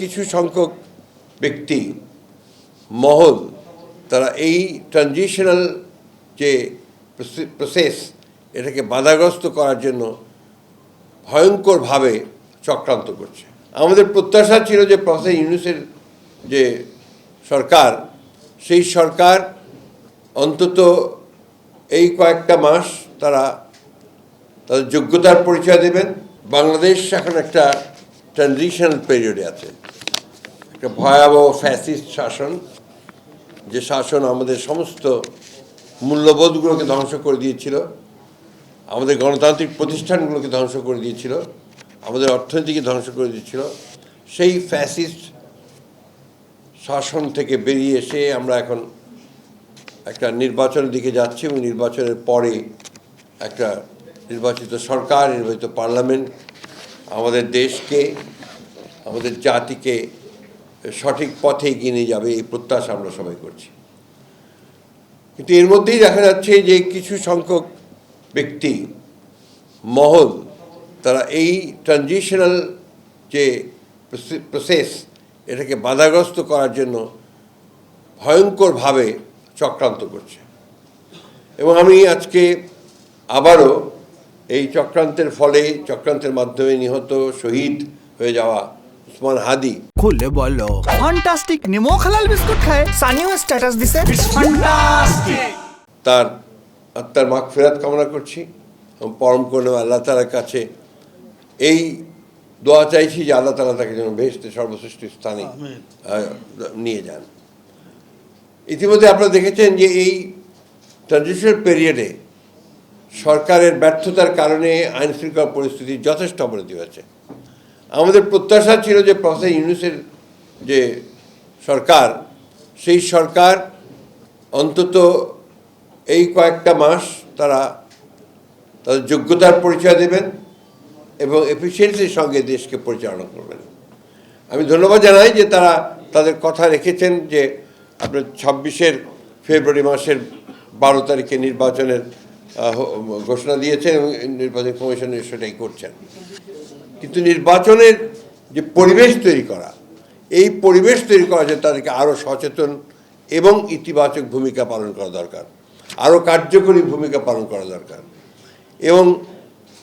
কিছু সংখ্যক ব্যক্তি, মহল, তারা এই ট্রানজিশনাল যে প্রসেস এটাকে বাধাগ্রস্ত করার জন্য ভয়ঙ্করভাবে চক্রান্ত করছে। আমাদের প্রত্যাশা ছিল যে প্রফেসর ইউনুসের যে সরকার, সেই সরকার অন্তত এই কয়েকটা মাস তারা তাদের যোগ্যতার পরিচয় দেবেন। বাংলাদেশ এখন একটা ট্রানজিশনাল পিরিয়ডে আছে। একটা ভয়াবহ ফ্যাসিস্ট শাসন, যে শাসন আমাদের সমস্ত মূল্যবোধগুলোকে ধ্বংস করে দিয়েছিল, আমাদের গণতান্ত্রিক প্রতিষ্ঠানগুলোকে ধ্বংস করে দিয়েছিল, আমাদের অর্থনীতিকে ধ্বংস করে দিয়েছিল। সেই ফ্যাসিস্ট শাসন থেকে বেরিয়ে এসে আমরা এখন একটা নির্বাচনের দিকে যাচ্ছি এবং নির্বাচনের পরে একটা নির্বাচিত সরকার, নির্বাচিত পার্লামেন্ট আমাদের দেশকে, আমাদের জাতিকে সঠিক পথে এগিয়ে নিয়ে যাবে এই প্রত্যাশা আমরা সবাই করছি। কিন্তু এর মধ্যেই দেখা যাচ্ছে যে কিছু সংখ্যক ব্যক্তি, মহল, তারা এই ট্রানজিশনাল যে প্রসেস এটাকে বাধাগ্রস্ত করার জন্য ভয়ঙ্করভাবে চক্রান্ত করছে। এবং আমি আজকে আবারও এই চক্রান্তের ফলে চক্রান্তের মাধ্যমে নিহত শহীদ হয়ে যাওয়া উসমান হাদি। খুলে বলো। ফান্টাস্টিক নিমো খালাল বিস্কুট খায়। সানিও স্ট্যাটাস দিছে। তার আত্মার মাগ ফেরাত কামনা করছি এবং পরম করুণ আল্লাহ তালার কাছে এই দোয়া চাইছি যে আল্লাহ তালা তাকে যেন ভেস্তে সর্বশ্রেষ্ঠ স্থানে আহ, নিয়ে যান। ইতিমধ্যে আপনারা দেখেছেন যে এই ট্রানজিশনাল পিরিয়ডে সরকারের ব্যর্থতার কারণে আইন শৃঙ্খলা পরিস্থিতির যথেষ্ট অবনতি হয়েছে। আমাদের প্রত্যাশা ছিল যে প্রফেসর ইউনুসের যে সরকার, সেই সরকার অন্তত এই কয়েকটা মাস তারা তাদের যোগ্যতার পরিচয় দেবেন এবং এফিসিয়েন্সির সঙ্গে দেশকে পরিচালনা করবেন। আমি ধন্যবাদ জানাই যে তারা তাদের কথা রেখেছেন যে আপনার ছাব্বিশের ফেব্রুয়ারি মাসের বারো তারিখে নির্বাচনের ঘোষণা দিয়েছেন এবং নির্বাচন কমিশন সেটাই করছেন। কিন্তু নির্বাচনের যে পরিবেশ তৈরি করা, এই পরিবেশ তৈরি করা যে তাদেরকে আরও সচেতন এবং ইতিবাচক ভূমিকা পালন করা দরকার আরও কার্যকরী ভূমিকা পালন করা দরকার এবং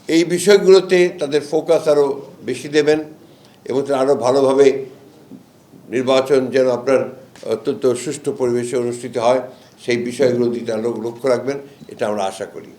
এই বিষয়গুলোতে তাদের ফোকাস আরও বেশি দেবেন এবং তারা আরও ভালোভাবে নির্বাচন যেন আপনার অত্যন্ত সুষ্ঠু পরিবেশে অনুষ্ঠিত হয়। সেই বিষয়গুলো দিকে লক্ষ্য রাখবেন এটা আমরা আশা করি।